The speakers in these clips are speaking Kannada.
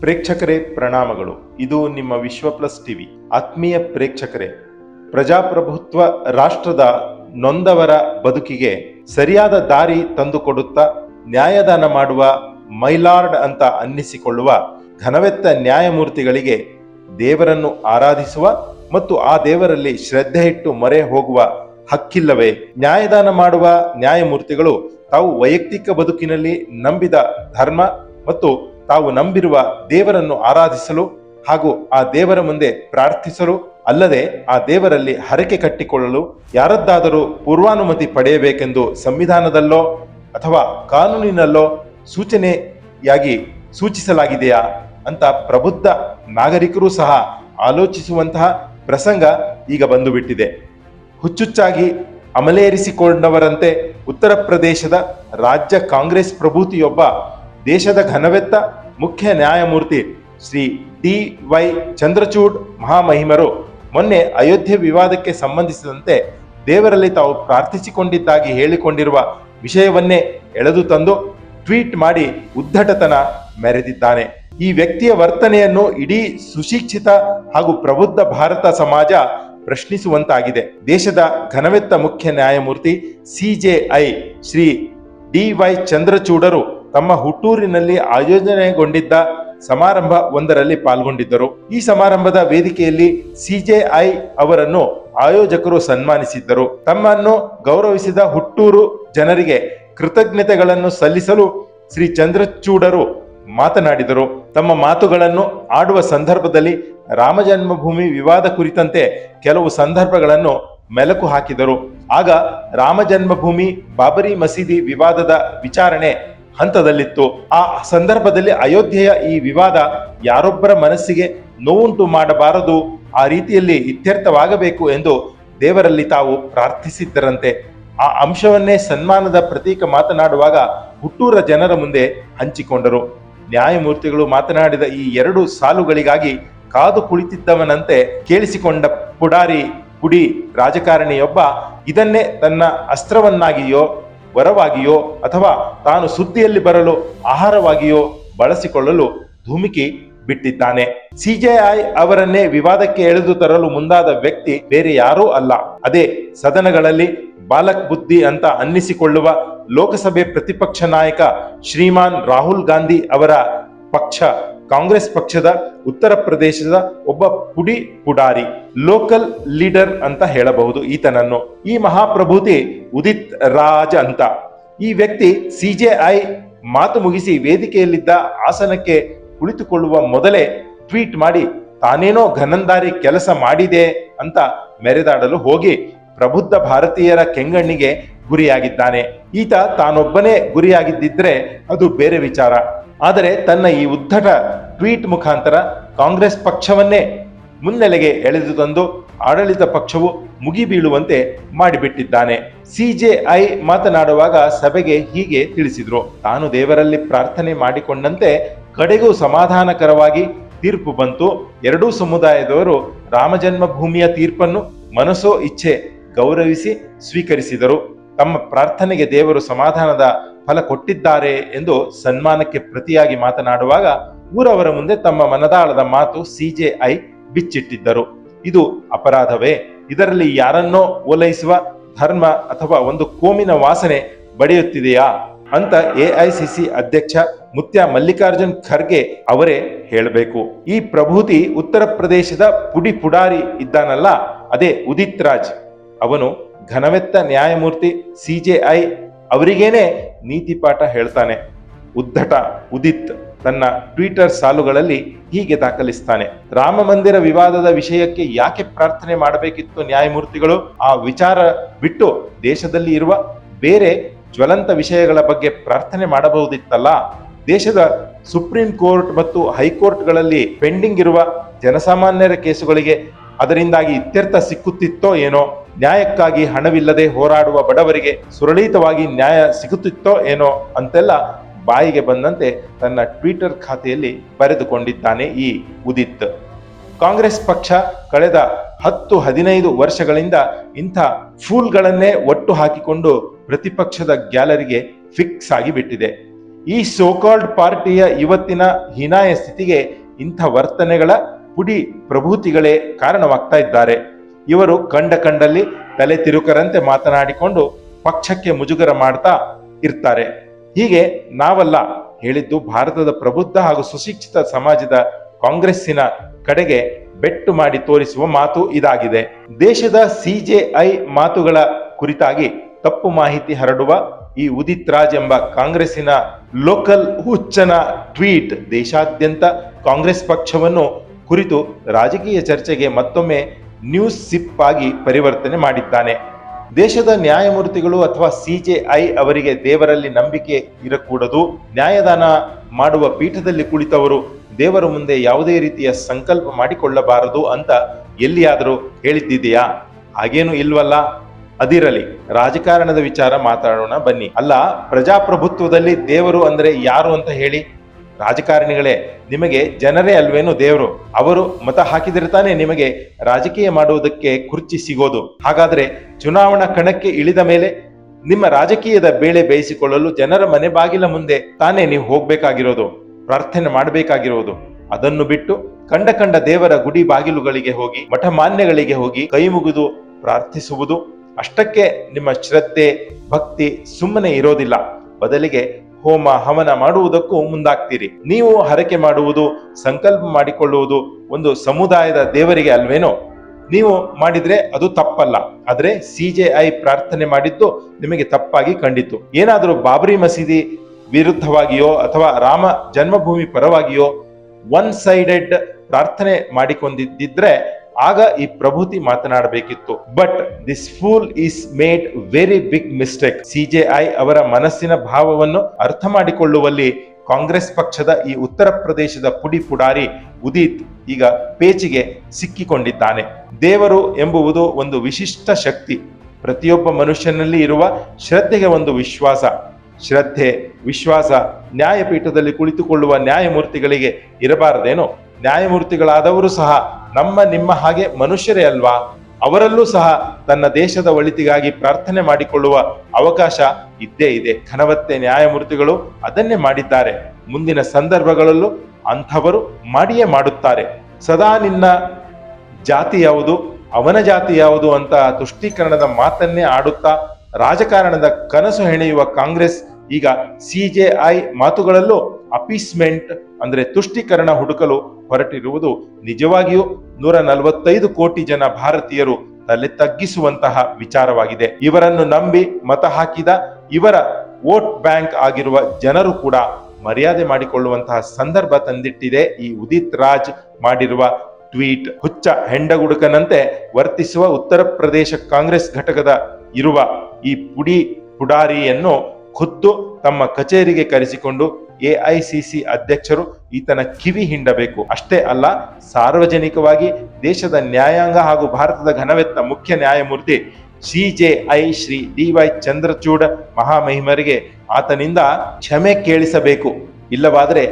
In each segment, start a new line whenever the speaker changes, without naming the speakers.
ಪ್ರೇಕ್ಷಕರೇ ಪ್ರಣಾಮಗಳು. ಇದು ನಿಮ್ಮ ವಿಶ್ವ ಪ್ಲಸ್ ಟಿವಿ. ಆತ್ಮೀಯ ಪ್ರೇಕ್ಷಕರೇ, ಪ್ರಜಾಪ್ರಭುತ್ವ ರಾಷ್ಟ್ರದ ನೊಂದವರ ಬದುಕಿಗೆ ಸರಿಯಾದ ದಾರಿ ತಂದುಕೊಡುತ್ತಾ ನ್ಯಾಯದಾನ ಮಾಡುವ ಮೈಲಾರ್ಡ್ ಅಂತ ಅನ್ನಿಸಿಕೊಳ್ಳುವ ಘನವೆತ್ತ ನ್ಯಾಯಮೂರ್ತಿಗಳಿಗೆ ದೇವರನ್ನು ಆರಾಧಿಸುವ ಮತ್ತು ಆ ದೇವರಲ್ಲಿ ಶ್ರದ್ಧೆ ಇಟ್ಟು ಮೊರೆ ಹೋಗುವ ಹಕ್ಕಿಲ್ಲವೇ? ನ್ಯಾಯದಾನ ಮಾಡುವ ನ್ಯಾಯಮೂರ್ತಿಗಳು ತಾವು ವೈಯಕ್ತಿಕ ಬದುಕಿನಲ್ಲಿ ನಂಬಿದ ಧರ್ಮ ಮತ್ತು ತಾವು ನಂಬಿರುವ ದೇವರನ್ನು ಆರಾಧಿಸಲು ಹಾಗೂ ಆ ದೇವರ ಮುಂದೆ ಪ್ರಾರ್ಥಿಸಲು ಅಲ್ಲದೆ ಆ ದೇವರಲ್ಲಿ ಹರಕೆ ಕಟ್ಟಿಕೊಳ್ಳಲು ಯಾರದ್ದಾದರೂ ಪೂರ್ವಾನುಮತಿ ಪಡೆಯಬೇಕೆಂದು ಸಂವಿಧಾನದಲ್ಲೋ ಅಥವಾ ಕಾನೂನಿನಲ್ಲೋ ಸೂಚನೆಯಾಗಿ ಸೂಚಿಸಲಾಗಿದೆಯಾ ಅಂತ ಪ್ರಬುದ್ಧ ನಾಗರಿಕರು ಸಹ ಆಲೋಚಿಸುವಂತಹ ಪ್ರಸಂಗ ಈಗ ಬಂದು ಬಿಟ್ಟಿದೆ ಹುಚ್ಚುಚ್ಚಾಗಿ ಅಮಲೇರಿಸಿಕೊಂಡವರಂತೆ ಉತ್ತರ ಪ್ರದೇಶದ ರಾಜ್ಯ ಕಾಂಗ್ರೆಸ್ ಪ್ರಭೂತಿಯೊಬ್ಬ ದೇಶದ ಘನವೆತ್ತ ಮುಖ್ಯ ನ್ಯಾಯಮೂರ್ತಿ ಶ್ರೀ ಡಿ ವೈ ಚಂದ್ರಚೂಡ್ ಮಹಾಮಹಿಮರು ಮೊನ್ನೆ ಅಯೋಧ್ಯೆ ವಿವಾದಕ್ಕೆ ಸಂಬಂಧಿಸಿದಂತೆ ದೇವರಲ್ಲಿ ತಾವು ಪ್ರಾರ್ಥಿಸಿಕೊಂಡಿದ್ದಾಗಿ ಹೇಳಿಕೊಂಡಿರುವ ವಿಷಯವನ್ನೇ ಎಳೆದು ತಂದು ಟ್ವೀಟ್ ಮಾಡಿ ಉದ್ದಟತನ ಮೆರೆದಿದ್ದಾನೆ. ಈ ವ್ಯಕ್ತಿಯ ವರ್ತನೆಯನ್ನು ಇಡೀ ಸುಶಿಕ್ಷಿತ ಹಾಗೂ ಪ್ರಬುದ್ಧ ಭಾರತ ಸಮಾಜ ಪ್ರಶ್ನಿಸುವಂತಾಗಿದೆ. ದೇಶದ ಘನವೆತ್ತ ಮುಖ್ಯ ನ್ಯಾಯಮೂರ್ತಿ ಸಿಜೆಐ ಶ್ರೀ ಡಿ ವೈ ಚಂದ್ರಚೂಡರು ತಮ್ಮ ಹುಟ್ಟೂರಿನಲ್ಲಿ ಆಯೋಜನೆಗೊಂಡಿದ್ದ ಸಮಾರಂಭ ಒಂದರಲ್ಲಿ ಪಾಲ್ಗೊಂಡಿದ್ದರು. ಈ ಸಮಾರಂಭದ ವೇದಿಕೆಯಲ್ಲಿ ಸಿಜೆಐ ಅವರನ್ನು ಆಯೋಜಕರು ಸನ್ಮಾನಿಸಿದ್ದರು. ತಮ್ಮನ್ನು ಗೌರವಿಸಿದ ಹುಟ್ಟೂರು ಜನರಿಗೆ ಕೃತಜ್ಞತೆಗಳನ್ನು ಸಲ್ಲಿಸಲು ಶ್ರೀ ಚಂದ್ರಚೂಡರು ಮಾತನಾಡಿದರು. ತಮ್ಮ ಮಾತುಗಳನ್ನು ಆಡುವ ಸಂದರ್ಭದಲ್ಲಿ ರಾಮ ಜನ್ಮಭೂಮಿ ವಿವಾದ ಕುರಿತಂತೆ ಕೆಲವು ಸಂದರ್ಭಗಳನ್ನು ಮೆಲುಕು ಹಾಕಿದರು. ಆಗ ರಾಮ ಜನ್ಮಭೂಮಿ ಬಾಬರಿ ಮಸೀದಿ ವಿವಾದದ ವಿಚಾರಣೆ ಹಂತದಲ್ಲಿತ್ತು. ಆ ಸಂದರ್ಭದಲ್ಲಿ ಅಯೋಧ್ಯೆಯ ಈ ವಿವಾದ ಯಾರೊಬ್ಬರ ಮನಸ್ಸಿಗೆ ನೋವುಂಟು ಮಾಡಬಾರದು, ಆ ರೀತಿಯಲ್ಲಿ ಇತ್ಯರ್ಥವಾಗಬೇಕು ಎಂದು ದೇವರಲ್ಲಿ ತಾವು ಪ್ರಾರ್ಥಿಸಿದ್ದರಂತೆ. ಆ ಅಂಶವನ್ನೇ ಸನ್ಮಾನದ ಪ್ರತೀಕ ಮಾತನಾಡುವಾಗ ಹುಟ್ಟೂರ ಜನರ ಮುಂದೆ ಹಂಚಿಕೊಂಡರು. ನ್ಯಾಯಮೂರ್ತಿಗಳು ಮಾತನಾಡಿದ ಈ ಎರಡು ಸಾಲುಗಳಿಗಾಗಿ ಕಾದು ಕುಳಿತಿದ್ದವನಂತೆ ಕೇಳಿಸಿಕೊಂಡ ಪುಡಾರಿ ಪುಡಿ ರಾಜಕಾರಣಿಯೊಬ್ಬ ಇದನ್ನೇ ತನ್ನ ಅಸ್ತ್ರವನ್ನಾಗಿಯೋ ವರವಾಗಿಯೋ ಅಥವಾ ತಾನು ಸುದ್ದಿಯಲ್ಲಿ ಬರಲು ಆಹಾರವಾಗಿಯೋ ಬಳಸಿಕೊಳ್ಳಲು ಧುಮುಕಿ ಬಿಟ್ಟಿದ್ದಾನೆ. ಸಿಜೆಐ ಅವರನ್ನೇ ವಿವಾದಕ್ಕೆ ಎಳೆದು ತರಲು ಮುಂದಾದ ವ್ಯಕ್ತಿ ಬೇರೆ ಯಾರೂ ಅಲ್ಲ. ಅದೇ ಸದನಗಳಲ್ಲಿ ಬಾಲಕ್ ಬುದ್ಧಿ ಅಂತ ಅನ್ನಿಸಿಕೊಳ್ಳುವ ಲೋಕಸಭೆ ಪ್ರತಿಪಕ್ಷ ನಾಯಕ ಶ್ರೀಮಾನ್ ರಾಹುಲ್ ಗಾಂಧಿ ಅವರ ಪಕ್ಷ ಕಾಂಗ್ರೆಸ್ ಪಕ್ಷದ ಉತ್ತರ ಪ್ರದೇಶದ ಒಬ್ಬ ಪುಡಿ ಪುಡಾರಿ ಲೋಕಲ್ ಲೀಡರ್ ಅಂತ ಹೇಳಬಹುದು ಈತನನ್ನು. ಈ ಮಹಾಪ್ರಭೂತಿ ಉದಿತ್ ರಾಜ್ ಅಂತ. ಈ ವ್ಯಕ್ತಿ ಸಿಜೆಐ ಮಾತು ಮುಗಿಸಿ ವೇದಿಕೆಯಲ್ಲಿದ್ದ ಆಸನಕ್ಕೆ ಕುಳಿತುಕೊಳ್ಳುವ ಮೊದಲೇ ಟ್ವೀಟ್ ಮಾಡಿ, ತಾನೇನೋ ಘನಂದಾರಿ ಕೆಲಸ ಮಾಡಿದೆ ಅಂತ ಮೆರೆದಾಡಲು ಹೋಗಿ ಪ್ರಬುದ್ಧ ಭಾರತೀಯರ ಕೆಂಗಣ್ಣಿಗೆ ಗುರಿಯಾಗಿದ್ದಾನೆ. ಈತ ತಾನೊಬ್ಬನೇ ಗುರಿಯಾಗಿದ್ದಿದ್ರೆ ಅದು ಬೇರೆ ವಿಚಾರ. ಆದರೆ ತನ್ನ ಈ ಉದ್ದಟ ಟ್ವೀಟ್ ಮುಖಾಂತರ ಕಾಂಗ್ರೆಸ್ ಪಕ್ಷವನ್ನೇ ಮುನ್ನೆಲೆಗೆ ಎಳೆದು ತಂದು ಆಡಳಿತ ಪಕ್ಷವು ಮುಗಿಬೀಳುವಂತೆ ಮಾಡಿಬಿಟ್ಟಿದ್ದಾನೆ. ಸಿಜೆಐ ಮಾತನಾಡುವಾಗ ಸಭೆಗೆ ಹೀಗೆ ತಿಳಿಸಿದ್ರು. ತಾನು ದೇವರಲ್ಲಿ ಪ್ರಾರ್ಥನೆ ಮಾಡಿಕೊಂಡಂತೆ ಕಡೆಗೂ ಸಮಾಧಾನಕರವಾಗಿ ತೀರ್ಪು ಬಂತು. ಎರಡೂ ಸಮುದಾಯದವರು ರಾಮಜನ್ಮಭೂಮಿಯ ತೀರ್ಪನ್ನು ಮನಸ್ಸೋ ಇಚ್ಛೆ ಗೌರವಿಸಿ ಸ್ವೀಕರಿಸಿದರು. ತಮ್ಮ ಪ್ರಾರ್ಥನೆಗೆ ದೇವರು ಸಮಾಧಾನದ ಫಲ ಕೊಟ್ಟಿದ್ದಾರೆ ಎಂದು ಸನ್ಮಾನಕ್ಕೆ ಪ್ರತಿಯಾಗಿ ಮಾತನಾಡುವಾಗ ಊರವರ ಮುಂದೆ ತಮ್ಮ ಮನದಾಳದ ಮಾತು ಸಿಜೆಐ ಬಿಚ್ಚಿಟ್ಟಿದ್ದರು. ಇದು ಅಪರಾಧವೇ? ಇದರಲ್ಲಿ ಯಾರನ್ನೋ ಓಲೈಸುವ ಧರ್ಮ ಅಥವಾ ಒಂದು ಕೋಮಿನ ವಾಸನೆ ಬಡಿಯುತ್ತಿದೆಯಾ? ಅಂತ ಎಐಸಿಸಿ ಅಧ್ಯಕ್ಷ ಮುತ್ಯ ಮಲ್ಲಿಕಾರ್ಜುನ್ ಖರ್ಗೆ ಅವರೇ ಹೇಳಬೇಕು. ಈ ಪ್ರಭೂತಿ ಉತ್ತರ ಪ್ರದೇಶದ ಪುಡಿ ಪುಡಾರಿ ಇದ್ದಾನಲ್ಲ, ಅದೇ ಉದಿತ್ ರಾಜ್. ಅವನು ಘನವೆತ್ತ ನ್ಯಾಯಮೂರ್ತಿ ಸಿಜೆಐ ಅವರಿಗೇನೆ ನೀತಿ ಪಾಠ ಹೇಳ್ತಾನೆ. ಉದ್ದಟ ಉದಿತ್ ತನ್ನ ಟ್ವಿಟರ್ ಸಾಲುಗಳಲ್ಲಿ ಹೀಗೆ ದಾಖಲಿಸ್ತಾನೆ. ರಾಮ ಮಂದಿರ ವಿವಾದದ ವಿಷಯಕ್ಕೆ ಯಾಕೆ ಪ್ರಾರ್ಥನೆ ಮಾಡಬೇಕಿತ್ತು ನ್ಯಾಯಮೂರ್ತಿಗಳು? ಆ ವಿಚಾರ ಬಿಟ್ಟು ದೇಶದಲ್ಲಿ ಇರುವ ಬೇರೆ ಜ್ವಲಂತ ವಿಷಯಗಳ ಬಗ್ಗೆ ಪ್ರಾರ್ಥನೆ ಮಾಡಬಹುದಿತ್ತಲ್ಲ? ದೇಶದ ಸುಪ್ರೀಂ ಕೋರ್ಟ್ ಮತ್ತು ಹೈಕೋರ್ಟ್ಗಳಲ್ಲಿ ಪೆಂಡಿಂಗ್ ಇರುವ ಜನಸಾಮಾನ್ಯರ ಕೇಸುಗಳಿಗೆ ಅದರಿಂದಾಗಿ ಇತ್ಯರ್ಥ ಸಿಕ್ಕುತ್ತಿತ್ತೋ ಏನೋ? ನ್ಯಾಯಕ್ಕಾಗಿ ಹಣವಿಲ್ಲದೆ ಹೋರಾಡುವ ಬಡವರಿಗೆ ಸುರಳಿತವಾಗಿ ನ್ಯಾಯ ಸಿಗುತ್ತಿತ್ತೋ ಏನೋ ಅಂತೆಲ್ಲ ಬಾಯಿಗೆ ಬಂದಂತೆ ತನ್ನ ಟ್ವಿಟರ್ ಖಾತೆಯಲ್ಲಿ ಬರೆದುಕೊಂಡಿದ್ದಾನೆ ಈ ಉದಿತ್. ಕಾಂಗ್ರೆಸ್ ಪಕ್ಷ ಕಳೆದ ಹತ್ತು ಹದಿನೈದು ವರ್ಷಗಳಿಂದ ಇಂಥ ಫೂಲ್ಗಳನ್ನೇ ಒಟ್ಟು ಹಾಕಿಕೊಂಡು ಪ್ರತಿಪಕ್ಷದ ಗ್ಯಾಲರಿಗೆ ಫಿಕ್ಸ್ ಆಗಿ ಬಿಟ್ಟಿದೆ ಈ ಸೋಕಾಲ್ಡ್ ಪಾರ್ಟಿಯ ಇವತ್ತಿನ ಹೀನಾಯ ಸ್ಥಿತಿಗೆ ಇಂಥ ವರ್ತನೆಗಳ ಪುಡಿ ಪ್ರಭೂತಿಗಳೇ ಕಾರಣವಾಗ್ತಾ ಇದ್ದಾರೆ. ಇವರು ಕಂಡ ಕಂಡಲ್ಲಿ ತಲೆ ತಿರುಕರಂತೆ ಮಾತನಾಡಿಕೊಂಡು ಪಕ್ಷಕ್ಕೆ ಮುಜುಗರ ಮಾಡ್ತಾ ಇರ್ತಾರೆ. ಹೀಗೆ ನಾವಲ್ಲ ಹೇಳಿದ್ದು ಭಾರತದ ಪ್ರಬುದ್ಧ ಹಾಗೂ ಸುಶಿಕ್ಷಿತ ಸಮಾಜದ ಕಾಂಗ್ರೆಸ್ಸಿನ ಕಡೆಗೆ ಬೆಟ್ಟು ಮಾಡಿ ತೋರಿಸುವ ಮಾತು ಇದಾಗಿದೆ. ದೇಶದ ಸಿಜೆಐ ಮಾತುಗಳ ಕುರಿತಾಗಿ ತಪ್ಪು ಮಾಹಿತಿ ಹರಡುವ ಈ ಉದಿತ್ ರಾಜ್ ಎಂಬ ಕಾಂಗ್ರೆಸ್ಸಿನ ಲೋಕಲ್ ಹುಚ್ಚನ ಟ್ವೀಟ್ ದೇಶಾದ್ಯಂತ ಕಾಂಗ್ರೆಸ್ ಪಕ್ಷವನ್ನು ಕುರಿತು ರಾಜಕೀಯ ಚರ್ಚೆಗೆ ಮತ್ತೊಮ್ಮೆ ನ್ಯೂಸ್ ಸಿಪ್ ಆಗಿ ಪರಿವರ್ತನೆ ಮಾಡಿದ್ದಾನೆ. ದೇಶದ ನ್ಯಾಯಮೂರ್ತಿಗಳು ಅಥವಾ ಸಿಜೆಐ ಅವರಿಗೆ ದೇವರಲ್ಲಿ ನಂಬಿಕೆ ಇರಕೂಡದು. ನ್ಯಾಯದಾನ ಮಾಡುವ ಪೀಠದಲ್ಲಿ ಕುಳಿತವರು, ದೇವರ ಮುಂದೆ ಯಾವುದೇ ರೀತಿಯ ಸಂಕಲ್ಪ ಮಾಡಿಕೊಳ್ಳಬಾರದು ಅಂತ ಎಲ್ಲಿಯಾದರೂ ಹೇಳಿದ್ದಿದೆಯಾ ಹಾಗೇನು ಇಲ್ವಲ್ಲ? ಅದಿರಲಿ, ರಾಜಕಾರಣದ ವಿಚಾರ ಮಾತಾಡೋಣ ಬನ್ನಿ. ಅಲ್ಲ, ಪ್ರಜಾಪ್ರಭುತ್ವದಲ್ಲಿ ದೇವರು ಅಂದ್ರೆ ಯಾರು ಅಂತ ಹೇಳಿ? ರಾಜಕಾರಣಿಗಳೇ, ನಿಮಗೆ ಜನರೇ ಅಲ್ವೇನು ದೇವರು? ಅವರು ಮತ ಹಾಕಿದರೆ ತಾನೇ ನಿಮಗೆ ರಾಜಕೀಯ ಮಾಡುವುದಕ್ಕೆ ಕುರ್ಚಿ ಸಿಗೋದು. ಹಾಗಾದ್ರೆ ಚುನಾವಣಾ ಕಣಕ್ಕೆ ಇಳಿದ ಮೇಲೆ ನಿಮ್ಮ ರಾಜಕೀಯದ ಬೇಳೆ ಬೇಯಿಸಿಕೊಳ್ಳಲು ಜನರ ಮನೆ ಬಾಗಿಲ ಮುಂದೆ ತಾನೇ ನೀವು ಹೋಗ್ಬೇಕಾಗಿರೋದು, ಪ್ರಾರ್ಥನೆ ಮಾಡಬೇಕಾಗಿರೋದು. ಅದನ್ನು ಬಿಟ್ಟು ಕಂಡ ಕಂಡ ದೇವರ ಗುಡಿ ಬಾಗಿಲುಗಳಿಗೆ ಹೋಗಿ, ಮಠ ಮಾನ್ಯಗಳಿಗೆ ಹೋಗಿ ಕೈ ಮುಗಿದು ಪ್ರಾರ್ಥಿಸುವುದು, ಅಷ್ಟಕ್ಕೆ ನಿಮ್ಮ ಶ್ರದ್ಧೆ, ಭಕ್ತಿ ಸುಮ್ಮನೆ ಇರೋದಿಲ್ಲ. ಬದಲಿಗೆ ಹೋಮ ಹವನ ಮಾಡುವುದಕ್ಕೂ ಮುಂದಾಗ್ತೀರಿ. ನೀವು ಹರಕೆ ಮಾಡುವುದು, ಸಂಕಲ್ಪ ಮಾಡಿಕೊಳ್ಳುವುದು ಒಂದು ಸಮುದಾಯದ ದೇವರಿಗೆ ಅಲ್ವೇನೋ? ನೀವು ಮಾಡಿದ್ರೆ ಅದು ತಪ್ಪಲ್ಲ. ಆದ್ರೆ ಸಿಜೆಐ ಪ್ರಾರ್ಥನೆ ಮಾಡಿದ್ದು ನಿಮಗೆ ತಪ್ಪಾಗಿ ಕಂಡಿತು ಏನಾದರೂ ಬಾಬರಿ ಮಸೀದಿ ವಿರುದ್ಧವಾಗಿಯೋ ಅಥವಾ ರಾಮ ಜನ್ಮಭೂಮಿ ಪರವಾಗಿಯೋ ಒನ್ ಸೈಡೆಡ್ ಪ್ರಾರ್ಥನೆ ಮಾಡಿಕೊಂಡಿದ್ದಿದ್ರೆ ಆಗ ಈ ಪ್ರಭುತಿ ಮಾತನಾಡಬೇಕಿತ್ತು. But this fool is made very big mistake CJI ಅವರ ಮನಸ್ಸಿನ ಭಾವವನ್ನು ಅರ್ಥ ಮಾಡಿಕೊಳ್ಳುವಲ್ಲಿ ಕಾಂಗ್ರೆಸ್ ಪಕ್ಷದ ಈ ಉತ್ತರ ಪ್ರದೇಶದ ಪುಡಿ ಪುಡಾರಿ ಉದಿತ್ ಈಗ ಪೇಚಿಗೆ ಸಿಕ್ಕಿಕೊಂಡಿದ್ದಾನೆ. ದೇವರು ಎಂಬುವುದು ಒಂದು ವಿಶಿಷ್ಟ ಶಕ್ತಿ. ಪ್ರತಿಯೊಬ್ಬ ಮನುಷ್ಯನಲ್ಲಿ ಇರುವ ಶ್ರದ್ಧೆಗೆ ಒಂದು ವಿಶ್ವಾಸ. ಶ್ರದ್ಧೆ, ವಿಶ್ವಾಸ ನ್ಯಾಯಪೀಠದಲ್ಲಿ ಕುಳಿತುಕೊಳ್ಳುವ ನ್ಯಾಯಮೂರ್ತಿಗಳಿಗೆ ಇರಬಾರದೇನೋ? ನ್ಯಾಯಮೂರ್ತಿಗಳಾದವರು ಸಹ ನಮ್ಮ, ನಿಮ್ಮ ಹಾಗೆ ಮನುಷ್ಯರೇ ಅಲ್ವಾ? ಅವರಲ್ಲೂ ಸಹ ತನ್ನ ದೇಶದ ಒಳಿತಿಗಾಗಿ ಪ್ರಾರ್ಥನೆ ಮಾಡಿಕೊಳ್ಳುವ ಅವಕಾಶ ಇದ್ದೇ ಇದೆ. ಘನವತ್ತೆ ನ್ಯಾಯಮೂರ್ತಿಗಳು ಅದನ್ನೇ ಮಾಡಿದ್ದಾರೆ. ಮುಂದಿನ ಸಂದರ್ಭಗಳಲ್ಲೂ ಅಂಥವರು ಮಾಡಿಯೇ ಮಾಡುತ್ತಾರೆ. ಸದಾ ನಿನ್ನ ಜಾತಿ ಯಾವುದು, ಅವನ ಜಾತಿ ಯಾವುದು ಅಂತ ತುಷ್ಟೀಕರಣದ ಮಾತನ್ನೇ ಆಡುತ್ತಾ ರಾಜಕಾರಣದ ಕನಸು ಹೆಣೆಯುವ ಕಾಂಗ್ರೆಸ್ ಈಗ ಸಿಜೆಐ ಮಾತುಗಳಲ್ಲೂ ಅಪೀಸ್ಮೆಂಟ್ ಅಂದ್ರೆ ತುಷ್ಟೀಕರಣ ಹುಡುಕಲು ಹೊರಟಿರುವುದು ನಿಜವಾಗಿಯೂ ನೂರ ನಲವತ್ತೈದು ಕೋಟಿ ಜನ ಭಾರತೀಯರು ತಲೆ ತಗ್ಗಿಸುವಂತಹ ವಿಚಾರವಾಗಿದೆ. ಇವರನ್ನು ನಂಬಿ ಮತ ಹಾಕಿದ ಇವರ ವೋಟ್ ಬ್ಯಾಂಕ್ ಆಗಿರುವ ಜನರು ಕೂಡ ಮರ್ಯಾದೆ ಮಾಡಿಕೊಳ್ಳುವಂತಹ ಸಂದರ್ಭ ತಂದಿಟ್ಟಿದೆ ಈ ಉದಿತ್ ರಾಜ್ ಮಾಡಿರುವ ಟ್ವೀಟ್. ಹುಚ್ಚ ಹೆಂಡಗುಡುಕನಂತೆ ವರ್ತಿಸುವ ಉತ್ತರ ಪ್ರದೇಶ ಕಾಂಗ್ರೆಸ್ ಘಟಕದ ಇರುವ ಈ ಪುಡಿ ಪುಡಾರಿಯನ್ನು ಖುದ್ದು ತಮ್ಮ ಕಚೇರಿಗೆ ಕರೆಸಿಕೊಂಡು ಎಐಸಿಸಿ ಅಧ್ಯಕ್ಷರು ಈತನ ಕಿವಿ ಹಿಂಡಬೇಕು. ಅಷ್ಟೇ ಅಲ್ಲ, ಸಾರ್ವಜನಿಕವಾಗಿ ದೇಶದ ನ್ಯಾಯಾಂಗ ಹಾಗೂ ಭಾರತದ ಘನವೆತ್ತ ಮುಖ್ಯ ನ್ಯಾಯಮೂರ್ತಿ CJI Shri D Y Chandrachud ಮಹಾಮಹಿಮರಿಗೆ ಆತನಿಂದ ಕ್ಷಮೆ ಕೇಳಿಸಬೇಕು. ಇಲ್ಲವಾದರೆ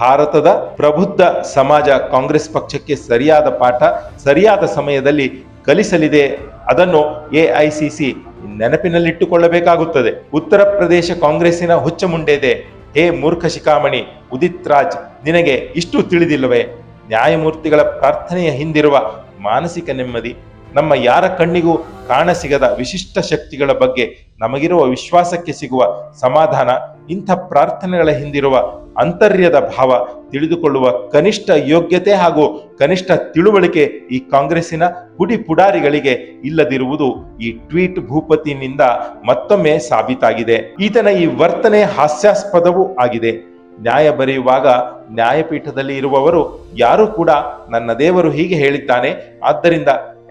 ಭಾರತದ ಪ್ರಬುದ್ಧ ಸಮಾಜ ಕಾಂಗ್ರೆಸ್ ಪಕ್ಷಕ್ಕೆ ಸರಿಯಾದ ಪಾಠ, ಸರಿಯಾದ ಸಮಯದಲ್ಲಿ ಕಲಿಸಲಿದೆ. ಅದನ್ನು ಎಐಸಿಸಿ ನೆನಪಿನಲ್ಲಿಟ್ಟುಕೊಳ್ಳಬೇಕಾಗುತ್ತದೆ. ಉತ್ತರ ಪ್ರದೇಶ ಕಾಂಗ್ರೆಸ್ಸಿನ ಹುಚ್ಚ ಮುಂಡೆದೆ. ಹೇ ಮೂರ್ಖ ಶಿಖಾಮಣಿ, ಉದಿತ್ ರಾಜ್, ನಿನಗೆ ಇಷ್ಟು ತಿಳಿದಿಲ್ಲವೇ? ನ್ಯಾಯಮೂರ್ತಿಗಳ ಪ್ರಾರ್ಥನೆಯ ಹಿಂದಿರುವ ಮಾನಸಿಕ ನೆಮ್ಮದಿ ನಮ್ಮ ಯಾರ ಕಣ್ಣಿಗೂ ಕಾಣಸಿಗದ ವಿಶಿಷ್ಟ ಶಕ್ತಿಗಳ ಬಗ್ಗೆ ನಮಗಿರುವ ವಿಶ್ವಾಸಕ್ಕೆ ಸಿಗುವ ಸಮಾಧಾನ, ಇಂಥ ಪ್ರಾರ್ಥನೆಗಳ ಹಿಂದಿರುವ ಅಂತರ್ಯದ ಭಾವ ತಿಳಿದುಕೊಳ್ಳುವ ಕನಿಷ್ಠ ಯೋಗ್ಯತೆ ಹಾಗೂ ಕನಿಷ್ಠ ತಿಳುವಳಿಕೆ ಈ ಕಾಂಗ್ರೆಸ್ಸಿನ ಪುಡಿ ಪುಡಾರಿಗಳಿಗೆ ಇಲ್ಲದಿರುವುದು ಈ ಟ್ವೀಟ್ ಭೂಪತಿನಿಂದ ಮತ್ತೊಮ್ಮೆ ಸಾಬೀತಾಗಿದೆ. ಈತನ ಈ ವರ್ತನೆ ಹಾಸ್ಯಾಸ್ಪದವೂ ಆಗಿದೆ. ನ್ಯಾಯ ಬರೆಯುವಾಗ ನ್ಯಾಯಪೀಠದಲ್ಲಿ ಇರುವವರು ಯಾರೂ ಕೂಡ ನನ್ನ ದೇವರು ಹೀಗೆ ಹೇಳಿದ್ದಾನೆ. ಆದ್ದರಿಂದ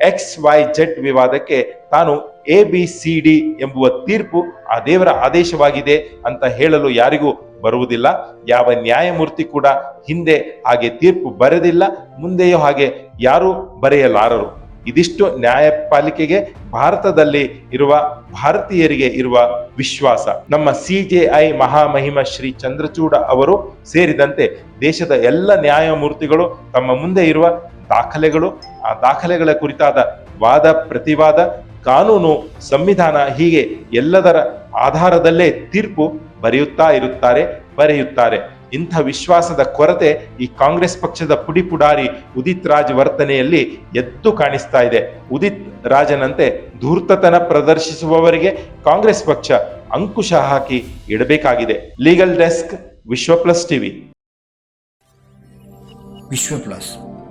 ಎಕ್ಸ್ ವೈ ಜೆಡ್ ವಿವಾದಕ್ಕೆ ತಾನು ಎ ಬಿ ಸಿ ಡಿ ಎಂಬುವ ತೀರ್ಪು ಆ ದೇವರ ಆದೇಶವಾಗಿದೆ ಅಂತ ಹೇಳಲು ಯಾರಿಗೂ ಬರುವುದಿಲ್ಲ. ಯಾವ ನ್ಯಾಯಮೂರ್ತಿ ಕೂಡ ಹಿಂದೆ ಹಾಗೆ ತೀರ್ಪು ಬರೆದಿಲ್ಲ, ಮುಂದೆಯೂ ಹಾಗೆ ಯಾರೂ ಬರೆಯಲಾರರು. ಇದಿಷ್ಟು ನ್ಯಾಯಪಾಲಿಕೆಗೆ ಭಾರತದಲ್ಲಿ ಇರುವ ಭಾರತೀಯರಿಗೆ ಇರುವ ವಿಶ್ವಾಸ. ನಮ್ಮ ಸಿಜೆಐ ಮಹಾಮಹಿಮ ಶ್ರೀ ಚಂದ್ರಚೂಡ ಅವರು ಸೇರಿದಂತೆ ದೇಶದ ಎಲ್ಲ ನ್ಯಾಯಮೂರ್ತಿಗಳು ತಮ್ಮ ಮುಂದೆ ಇರುವ ದಾಖಲೆಗಳು, ಆ ದಾಖಲೆಗಳ ಕುರಿತಾದ ವಾದ, ಪ್ರತಿವಾದ, ಕಾನೂನು, ಸಂವಿಧಾನ ಹೀಗೆ ಎಲ್ಲದರ ಆಧಾರದಲ್ಲೇ ತೀರ್ಪು ಬರೆಯುತ್ತಾ ಇರುತ್ತಾರೆ, ಬರೆಯುತ್ತಾರೆ. ಇಂಥ ವಿಶ್ವಾಸದ ಕೊರತೆ ಈ ಕಾಂಗ್ರೆಸ್ ಪಕ್ಷದ ಪುಡಿ ಪುಡಾರಿ ಉದಿತ್ ರಾಜ್ ವರ್ತನೆಯಲ್ಲಿ ಎದ್ದು ಕಾಣಿಸ್ತಾ ಇದೆ. ಉದಿತ್ ರಾಜನಂತೆ ಧೂರ್ತತನ ಪ್ರದರ್ಶಿಸುವವರಿಗೆ ಕಾಂಗ್ರೆಸ್ ಪಕ್ಷ ಅಂಕುಶ ಹಾಕಿ ಇಡಬೇಕಾಗಿದೆ. Legal desk Vishwa Plus TV.
Vishwa Plus